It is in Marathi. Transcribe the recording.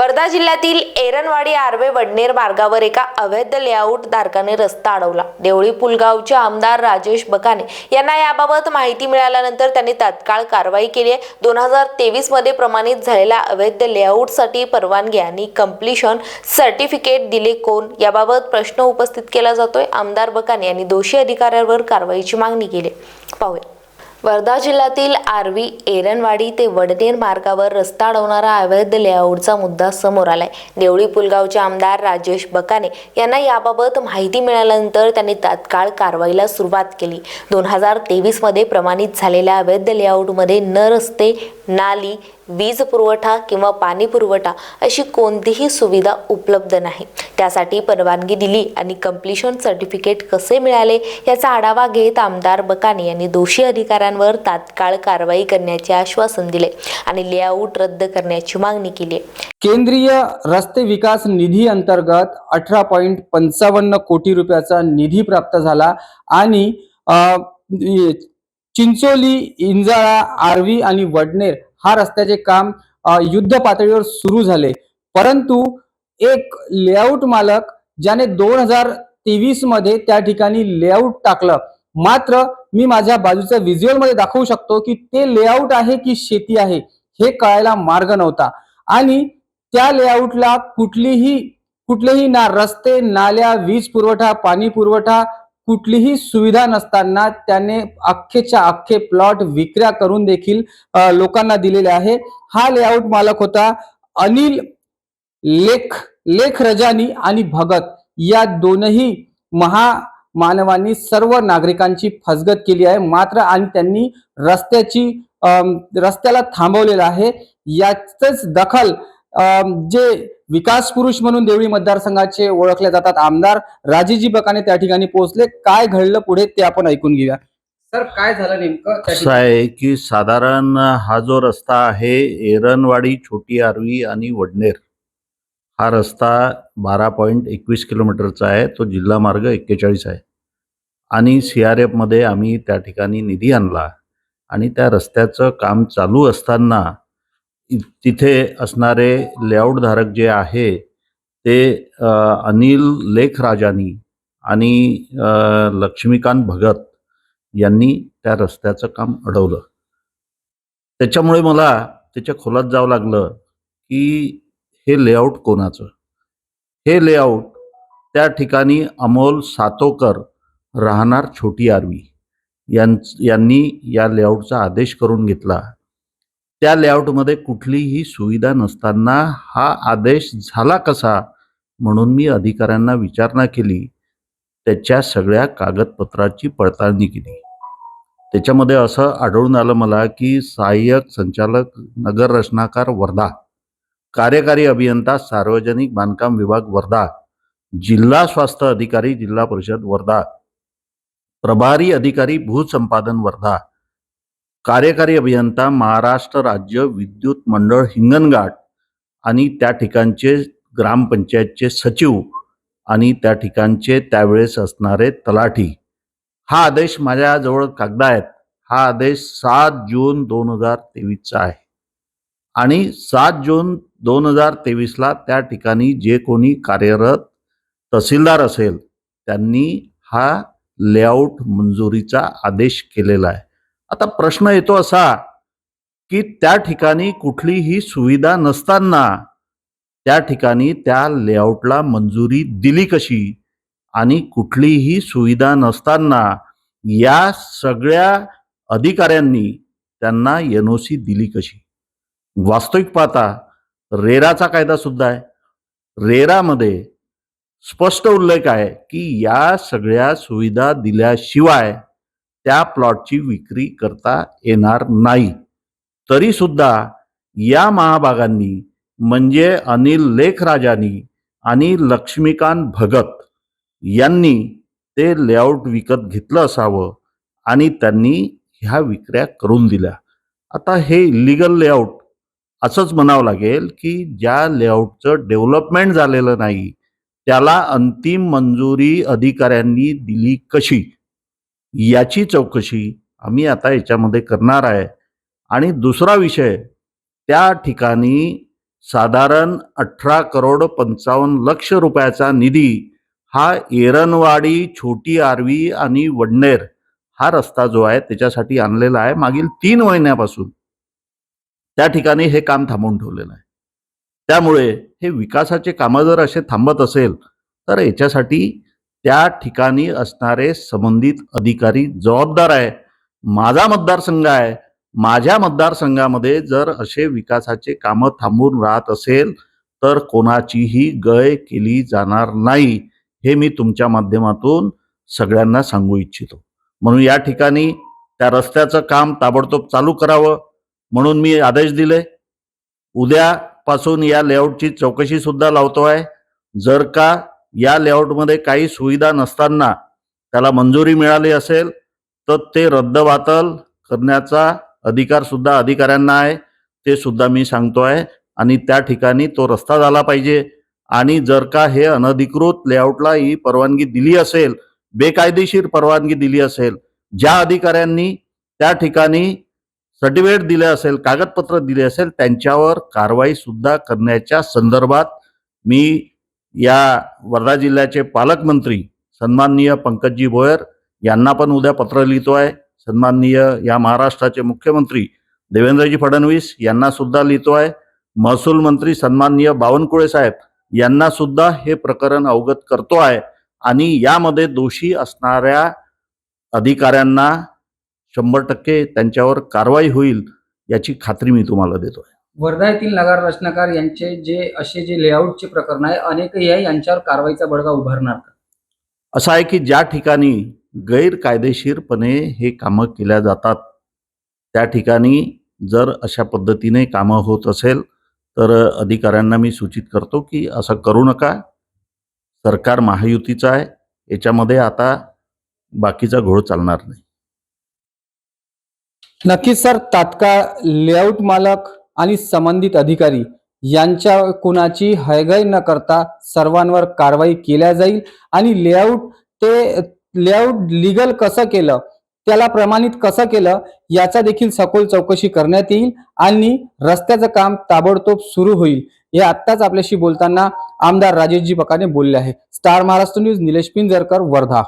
वर्धा जिल्ह्यातील एरनवाडी आर्वे वडनेर मार्गावर एका अवैध लेआउट धारकाने रस्ता अडवला. देवळी पुलगावचे आमदार राजेश बकाने यांना याबाबत माहिती मिळाल्यानंतर त्यांनी तात्काळ कारवाई केली आहे. दोन हजार तेवीसमध्ये प्रमाणित झालेल्या अवैध लेआउटसाठी परवानगी आणि कम्प्लिशन सर्टिफिकेट दिले कोण? याबाबत प्रश्न उपस्थित केला जातोय. आमदार बकाने यांनी दोषी अधिकाऱ्यांवर कारवाईची मागणी केली. पाहूया. वर्धा जिल्ह्यातील आरवी एरनवाडी ते वडनेर मार्गावर रस्ता अडवणारा अवैध लेआउटचा मुद्दा समोर आलाय. देवळी पुलगावचे आमदार राजेश बकाने यांना याबाबत माहिती मिळाल्यानंतर त्यांनी तात्काळ कारवाईला सुरुवात केली. दोन हजार तेवीसमध्ये प्रमाणित झालेल्या अवैध लेआउटमध्ये न रस्ते नाली वीज पुरवठा किंवा पाणी पुरवठा अशी कोणतीही सुविधा उपलब्ध नाही. त्यासाठी परवानगी दिली आणि कम्प्लिशन सर्टिफिकेट कसे मिळाले याचा आढावा घेत आमदार बकाने यांनी दोषी अधिकाऱ्यांवर तात्काळ कारवाई करण्याचे आश्वासन दिले आणि लेआउट रद्द करण्याची मागणी केली केंद्रीय रस्ते विकास निधी अंतर्गत अठरा पॉईंट पंचावन्न कोटी रुपयाचा निधी प्राप्त झाला आणि चिंचोली इंजाळा आर्वी आणि वडनेर हा रस्त्याचे काम युद्ध पातळीवर सुरू झाले. परंतु एक लेआउट मालक ज्याने दोन हजार तेवीसमध्ये त्या ठिकाणी लेआउट टाकलं. मात्र मी माझ्या बाजूच्या व्हिज्युअलमध्ये दाखवू शकतो की ते लेआउट आहे की शेती आहे हे कळायला मार्ग नव्हता. आणि त्या लेआउटला कुठलीही कुठलेही ना रस्ते नाल्या वीज पुरवठा पाणी पुरवठा कुठलीही सुविधा नसताना त्याने अख्खेच्या अख्खे प्लॉट विक्र्या करून देखील लोकांना दिलेले आहे. हा लेआउट मालक होता अनिल लेख लेख रजानी आणि भगत. या दोनही महा मानवांनी सर्व नागरिकांची फसगत केली आहे. मात्र आणि त्यांनी रस्त्याची रस्त्याला थांबवलेलं आहे. याचच दखल जे विकास पुरुष म्हणून देवळी मतदारसंघाचे ओळखले जातात आमदार राजेजी बकाने त्या ठिकाणी पोहोचले. काय घडलं पुढे ते आपण ऐकून घेऊया. सर काय झालं नेमकं असं आहे की साधारण हा जो रस्ता आहे एरनवाडी छोटी आरवी आणि वडनेर हा रस्ता बारा पॉईंट एकवीस किलोमीटरचा आहे. तो जिल्हा मार्ग एक्केचाळीस आहे. आणि सी आर एफमध्ये आम्ही त्या ठिकाणी निधी आणला आणि त्या रस्त्याचं काम चालू असताना तिथे असणारे लेआउटधारक जे आहे ते अनिल लेख राजानी आणि लक्ष्मीकांत भगत यांनी त्या रस्त्याचं काम अडवलं. त्याच्यामुळे मला त्याच्या खोलात जावं लागलं की हे लेआउट कोणाचं? हे लेआउट त्या ठिकाणी अमोल सातोकर राहणार छोटी आरवी यांच यांनी या लेआउटचा आदेश करून घेतला त्या लेआउटमध्ये कुठलीही सुविधा नसताना हा आदेश झाला कसा म्हणून मी अधिकाऱ्यांना विचारणा केली. त्याच्या सगळ्या कागदपत्राची पडताळणी केली. त्याच्यामध्ये असं आढळून आलं मला की सहाय्यक संचालक नगर रचनाकार वर्धा कार्यकारी अभियंता सार्वजनिक बांधकाम विभाग वर्धा जिल्हा स्वास्थ्य अधिकारी जिल्हा परिषद वर्धा प्रभारी अधिकारी भूसंपादन वर्धा कार्यकारी अभियंता महाराष्ट्र राज्य विद्युत मंडळ हिंगणघाट आणि त्या ठिकाणचे ग्रामपंचायतचे सचिव आणि त्या ठिकाणचे त्यावेळेस असणारे तलाठी. हा आदेश माझ्याजवळ कागद आहेत. हा आदेश सात जून दोन हजार तेवीसचा आहे. आणि सात जून दोन हजार तेवीसला त्या ठिकाणी जे कोणी कार्यरत तहसीलदार असेल त्यांनी हा लेआउट मंजुरीचा आदेश केलेला आहे. आता प्रश्न येतो असा की त्या ठिकाणी कुठलीही सुविधा नसताना त्या ठिकाणी त्या लेआउटला मंजुरी दिली कशी? आणि कुठलीही सुविधा नसताना या सगळ्या अधिकाऱ्यांनी त्यांना एन ओ सी दिली कशी? वास्तविक पाहता रेराचा कायदा सुद्धा आहे. रेरामध्ये स्पष्ट उल्लेख आहे की या सगळ्या सुविधा दिल्याशिवाय त्या प्लॉटची विक्री करता येणार नाही. तरी सुद्धा या महाभागांनी म्हणजे अनिल लेखराजानी आणि लक्ष्मीकांत भगत यांनी ते लेआउट विकत घेतलं असावं आणि त्यांनी ह्या विक्र्या करून दिल्या. आता हे इलिगल लेआउट असंच म्हणावं लागेल की ज्या लेआउटचं डेव्हलपमेंट झालेलं नाही त्याला अंतिम मंजुरी अधिकाऱ्यांनी दिली कशी? याची चौकशी आम्ही आता याच्यामध्ये करणार आहे. आणि दुसरा विषय त्या ठिकाणी साधारण अठरा करोड पंचावन्न लक्ष रुपयाचा निधी हा एरनवाडी छोटी आरवी आणि वडनेर हा रस्ता जो आहे त्याच्यासाठी आणलेला आहे मागील तीन महिन्यापासून. त्या ठिकाणी हे काम थांबवून ठेवलेलं आहे. त्यामुळे हे विकासाचे कामं जर असे थांबत असेल तर याच्यासाठी त्या ठिकाणी असणारे संबंधित अधिकारी जबाबदार आहे. माझा मतदारसंघ आहे. माझ्या मतदारसंघामध्ये जर असे विकासाचे कामं थांबून राहत असेल तर कोणाचीही गय केली जाणार नाही हे मी तुमच्या माध्यमातून सगळ्यांना सांगू इच्छितो. म्हणून या ठिकाणी त्या रस्त्याचं काम ताबडतोब चालू करावं म्हणून मी आदेश दिले. उद्यापासून या लेआउटची चौकशी सुद्धा लावतो आहे जर का या लेआउटमध्ये काही सुविधा नसताना त्याला मंजुरी मिळाली असेल तर ते रद्दबातल करण्याचा अधिकार सुद्धा अधिकाऱ्यांना आहे. ते सुद्धा मी सांगतो आहे आणि त्या ठिकाणी तो रस्ता झाला पाहिजे. आणि जर का हे अनधिकृत लेआउटला ही परवानगी दिली असेल बेकायदेशीर परवानगी दिली असेल ज्या अधिकाऱ्यांनी त्या ठिकाणी सर्टिफिकेट दिले असेल कागदपत्र दिले असेल त्यांच्यावर कारवाई सुद्धा करण्याच्या संदर्भात मी या वर्धा जिल्ह्याचे पालकमंत्री सन्माननीय पंकजी भोयर यांना पण उद्या पत्र लिहितो आहे. सन्माननीय या महाराष्ट्राचे मुख्यमंत्री देवेंद्रजी फडणवीस यांना सुद्धा लिहितो आहे. महसूल मंत्री सन्माननीय बावनकुळे साहेब यांना सुद्धा हे प्रकरण अवगत करतो आहे. आणि यामध्ये दोषी असणाऱ्या अधिकाऱ्यांना शंभर टक्के त्यांच्यावर कारवाई होईल याची खात्री मी तुम्हाला देतो आहे वर्धा येथील नगर रचनाकार यांचे जे असे जे लेआउटचे प्रकरण आहे अनेकही आहे यांच्यावर कारवाईचा बडगा उभारणार का? असं आहे की ज्या ठिकाणी गैरकायदेशीरपणे हे कामं केल्या जातात त्या ठिकाणी जर अशा पद्धतीने कामं होत असेल तर अधिकाऱ्यांना मी सूचित करतो की असं करू नका. सरकार महायुतीचं आहे याच्यामध्ये आता बाकीचा घोळ चालणार नाही. नक्कीच सर तात्काळ लेआउट मालक आणि संबंधित अधिकारी यांच्या कुणाची हयगय न करता सर्वांवर कारवाई केल्या जाईल. आणि लेआउट ते लेआउट लिगल कसं केलं त्याला प्रमाणित कसं केलं याचा देखील सखोल चौकशी करण्यात येईल आणि रस्त्याचं काम ताबडतोब सुरू होईल. हे आत्ताच आपल्याशी बोलताना आमदार राजेशजी पकाने बोलले आहे. Star Maharashtra news Nilesh Pinjarkar Wardha.